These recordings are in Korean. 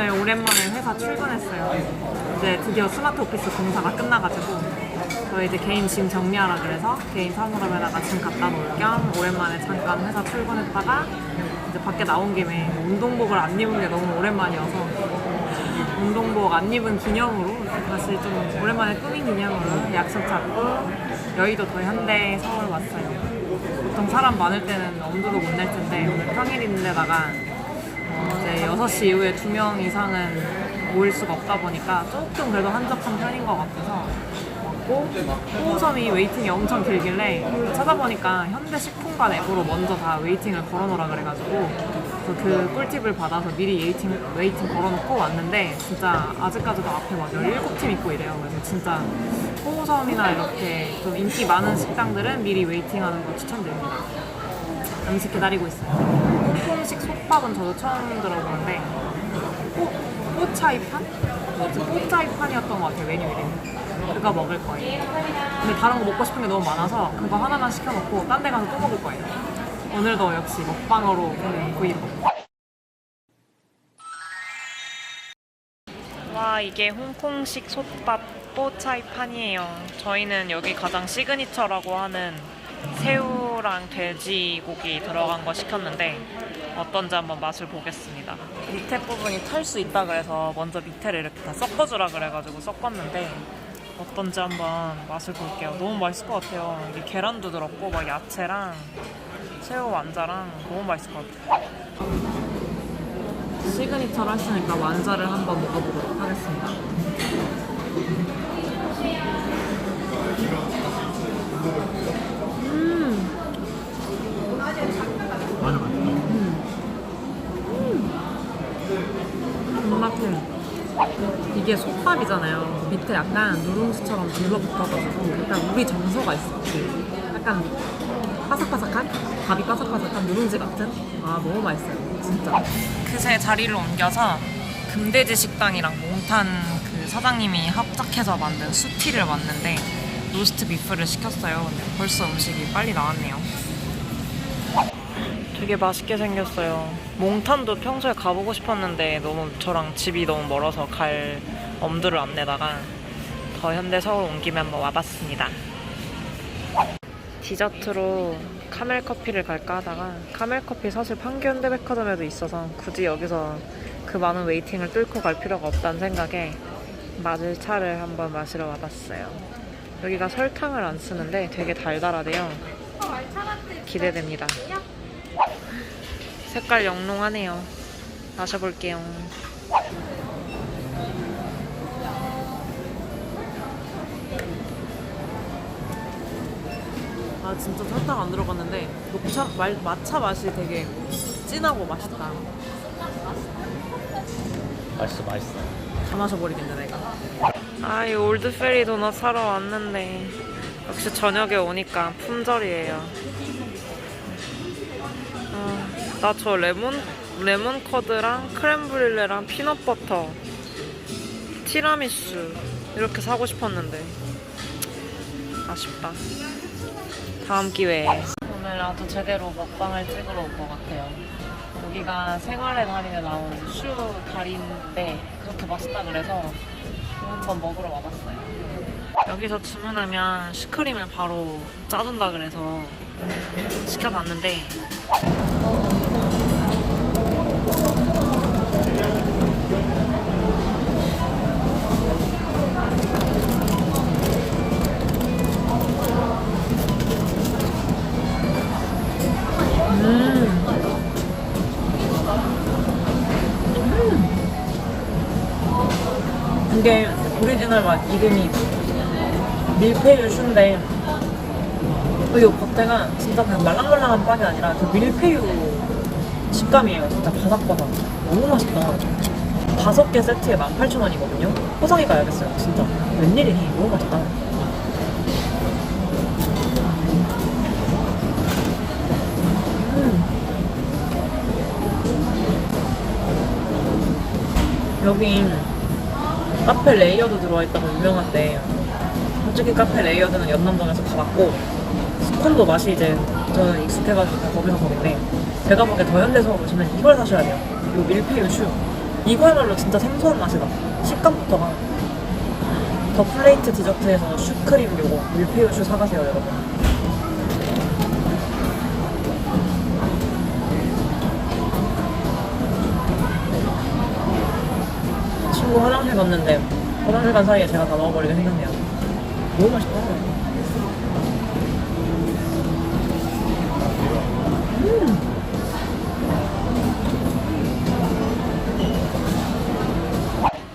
오늘 오랜만에 회사 출근했어요. 이제 드디어 스마트 오피스 공사가 끝나가지고 저 이제 개인 짐 정리하라 그래서 개인 사무람에다가 짐 갖다 놓을 겸 오랜만에 잠깐 회사 출근했다가 이제 밖에 나온 김에 운동복을 안 입은 게 너무 오랜만이어서 운동복 안 입은 기념으로 다시 좀 오랜만에 꾸민 기념으로 약속 잡고 여의도 더 현대 서울 왔어요. 보통 사람 많을 때는 엄두도 못 낼 텐데 오늘 평일인데다가 어, 이제 6시 이후에 두 명 이상은 모일 수가 없다 보니까 조금 그래도 한적한 편인 것 같아서 왔고 호우섬이 웨이팅이 엄청 길길래 찾아보니까 현대식품관 앱으로 먼저 다 웨이팅을 걸어놓으라 그래가지고 그래서 그 꿀팁을 받아서 미리 웨이팅, 웨이팅 걸어놓고 왔는데 진짜 아직까지도 앞에 막 17팀 있고 이래요. 그래서 진짜 호우섬이나 이렇게 좀 인기 많은 식당들은 미리 웨이팅하는 거 추천드립니다 음식 기다리고 있어요. 홍콩식 솥밥은 저도 처음 들어보는데 뽀, 뽀차이판? 뭐지? 뽀차이판이었던 것 같아요 메뉴 이름이 그거 먹을 거예요 근데 다른 거 먹고 싶은 게 너무 많아서 그거 하나만 시켜놓고 딴 데 가서 또 먹을 거예요 오늘도 역시 먹방으로 보는 브이로그 와 이게 홍콩식 솥밥 뽀차이판이에요 저희는 여기 가장 시그니처라고 하는 새우 랑 돼지고기 들어간 거 시켰는데 어떤지 한번 맛을 보겠습니다. 밑에 부분이 탈 수 있다 그래서 먼저 밑에를 이렇게 다 섞어주라 그래가지고 섞었는데 어떤지 한번 맛을 볼게요. 너무 맛있을 것 같아요. 이게 계란도 들었고 막 야채랑 새우 완자랑 너무 맛있을 것 같아요. 시그니처를 했으니까 완자를 한번 먹어보도록 하겠습니다. 맞아 맞아. 존맛해. 이게 솥밥이잖아요. 밑에 약간 누룽지처럼 둘러붙어가지고 약간 우리 정서가 있어. 그 약간 바삭바삭한? 밥이 바삭바삭한 누룽지 같은? 아 너무 맛있어요. 진짜. 그새 자리를 옮겨서 금돼지 식당이랑 몽탄 그 사장님이 합작해서 만든 수티를 왔는데 로스트 비프를 시켰어요. 근데 벌써 음식이 빨리 나왔네요. 되게 맛있게 생겼어요. 몽탄도 평소에 가보고 싶었는데 너무 저랑 집이 너무 멀어서 갈 엄두를 안 내다가 더 현대 서울 온 김에 한번 와봤습니다. 디저트로 카멜 커피를 갈까 하다가 카멜 커피 사실 판교 현대백화점에도 있어서 굳이 여기서 그 많은 웨이팅을 뚫고 갈 필요가 없다는 생각에 맞을 차를 한번 마시러 와봤어요. 여기가 설탕을 안 쓰는데 되게 달달하대요. 기대됩니다. 색깔 영롱하네요. 마셔볼게요. 아 진짜 설탕 안 들어갔는데 녹차 말, 마차 맛이 되게 진하고 맛있다. 맛있어 맛있어. 다 마셔버리겠네 내가. 아 이 올드페리 도넛 사러 왔는데 역시 저녁에 오니까 품절이에요. 아, 나저 레몬 레몬 커드랑 크렘브릴레랑 피넛 버터 티라미수 이렇게 사고 싶었는데 아쉽다. 다음 기회에 오늘 아주 제대로 먹방을 찍으러 온 것 같아요. 여기가 생활의 달인에 나온 슈 달인인데 그렇게 맛있다 그래서 한번 먹으러 와봤어요. 여기서 주문하면 슈크림을 바로 짜준다 그래서 시켜봤는데 이게 오리지널 맛 이름이 밀푀유 슈인데 어, 이 겉에가 진짜 그냥 말랑말랑한 빵이 아니라 그 밀푀유 식감이에요. 진짜 바삭바삭. 너무 맛있다. 다섯 개 세트에 18,000원이거든요. 포장해 가야겠어요. 진짜. 웬일이니? 너무 맛있다. 음. 여기 카페 레이어드 들어와 있다고 유명한데 솔직히 카페 레이어드는 연남동에서 가봤고 스콘도 맛이 이제 저는 익숙해가지고 거기서 먹는데 제가 보기에 더 현대서울 오시면 이걸 사셔야 돼요 이거 밀푀유 슈 이거야말로 진짜 생소한 맛이다. 식감부터가. 더 플레이트 디저트에서 슈크림 요거 밀푀유 슈 사가세요 여러분. 친구 화장실 갔는데 화장실 간 사이에 제가 다 넣어버리게 생겼네요. 너무 맛있다.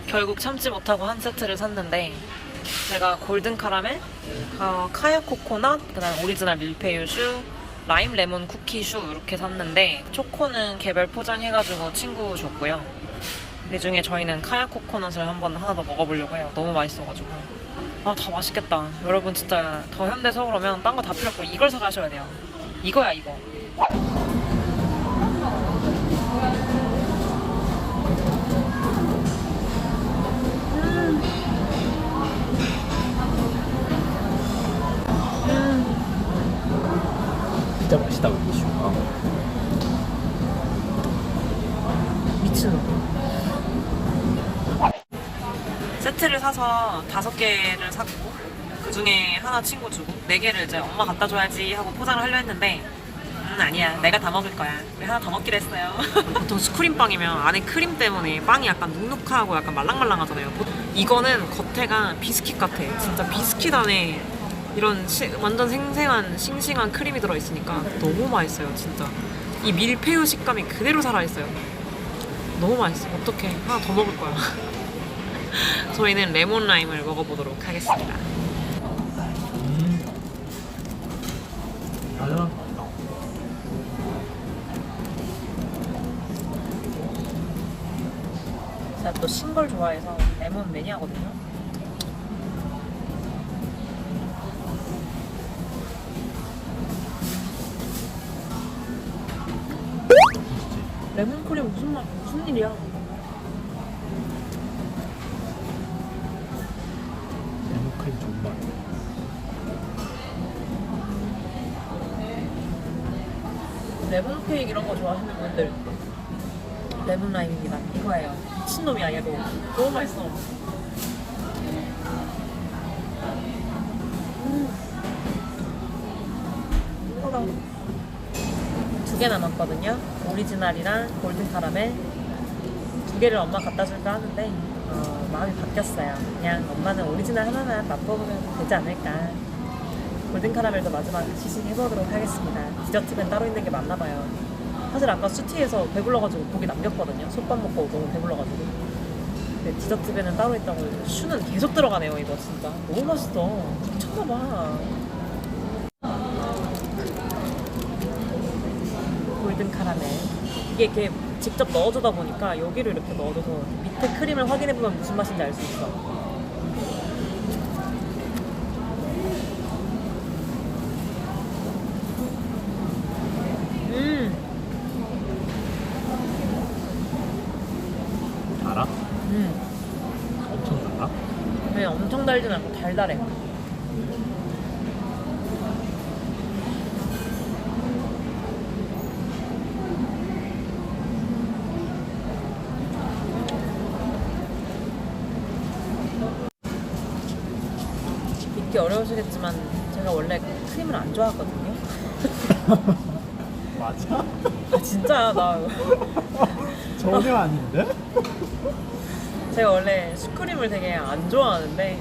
결국 참지 못하고 한 세트를 샀는데 제가 골든 카라멜, 어, 카야 코코넛, 그다음 오리지널 밀푀유슈, 라임 레몬 쿠키슈 이렇게 샀는데 초코는 개별 포장해가지고 친구 줬고요. 이 중에 저희는 카야 코코넛을 한번 하나 더 먹어보려고 해요. 너무 맛있어가지고. 아, 다 맛있겠다. 여러분 진짜 더 현대 서울 오면 딴 거 다 필요 없고 이걸 사가셔야 돼요. 이거야 이거. 다섯 개를 샀고 그 중에 하나 친구 주고 네 개를 이제 엄마 갖다 줘야지 하고 포장을 하려 했는데 음 아니야. 내가 다 먹을 거야. 우리 하나 더 먹기로 했어요. 보통 스크림 빵이면 안에 크림 때문에 빵이 약간 눅눅하고 약간 말랑말랑하잖아요. 보- 이거는 겉에가 비스킷 같아. 진짜 비스킷 안에 이런 시- 완전 생생한 싱싱한 크림이 들어있으니까 너무 맛있어요 진짜. 이 밀푀유 식감이 그대로 살아있어요. 너무 맛있어. 어떡해. 하나 더 먹을 거야 저희는 레몬 라임을 먹어보도록 하겠습니다. 제가 또 신 걸 좋아해서 레몬 매니아거든요. 레몬 크림 무슨 맛 무슨 일이야? 레몬 케이크 이런 거 좋아하시는 분들 레몬 라임입니다. 이거예요. 미친놈이야 얘도. 너무 맛있어. 음. 두개 남았거든요. 오리지널이랑 골든 카라멜 두 개를 엄마 갖다 줄까 하는데 어, 마음이 바뀌었어요. 그냥 엄마는 오리지널 하나만 맛보면 되지 않을까. 골든 카라멜도 마지막 시식 해보도록 하겠습니다. 디저트는 따로 있는 게 맞나 봐요. 사실 아까 수티에서 배불러가지고 고기 남겼거든요. 솥밥 먹고 너무 배불러가지고. 디저트 배는 따로 있다고 슈는 계속 들어가네요. 이거 진짜 너무 맛있어. 미쳤나봐. 골든 카라멜. 이게 이렇게 직접 넣어주다 보니까 여기를 이렇게 넣어줘서 밑에 크림을 확인해보면 무슨 맛인지 알 수 있어. 음, 달아? 음. 엄청 달아? 그냥 엄청 달진 않고 달달해. 믿기 어려우시겠지만 제가 원래 크림을 안 좋아하거든요. 맞아? 아 진짜야 나 전혀 아닌데? 제가 원래 슈크림을 되게 안 좋아하는데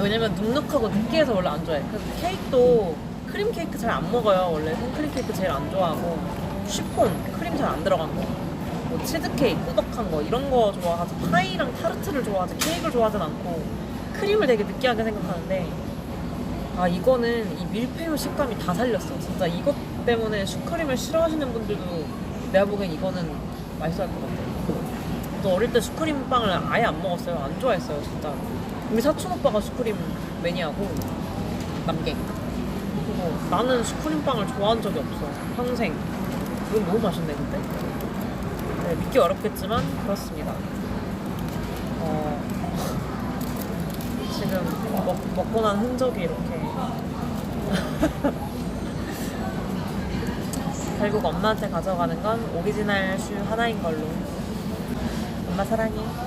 왜냐면 눅눅하고 느끼해서 원래 안 좋아해. 그래서 케이크도 크림 케이크 잘 안 먹어요. 원래 생크림 케이크 제일 안 좋아하고 쉬폰 크림 잘 안 들어간 거. 뭐 치즈 케이크 꾸덕한 거 이런 거 좋아하지 파이랑 타르트를 좋아하지 케이크를 좋아하진 않고 크림을 되게 느끼하게 생각하는데 아 이거는 이 밀푀유 식감이 다 살렸어. 진짜 이것 때문에 슈크림을 싫어하시는 분들도 내가 보기엔 이거는 맛있어 할 것 같아. 또 어릴 때 슈크림 빵을 아예 안 먹었어요. 안 좋아했어요, 진짜. 우리 사촌 오빠가 슈크림 매니아고 남계. 그리고 나는 슈크림 빵을 좋아한 적이 없어. 평생. 이건 너무 맛있네, 근데. 네, 믿기 어렵겠지만 그렇습니다. 어, 지금 먹, 먹고 난 흔적이 이렇게. 결국 엄마한테 가져가는 건 오리지널 슈 하나인 걸로. 엄마 사랑해.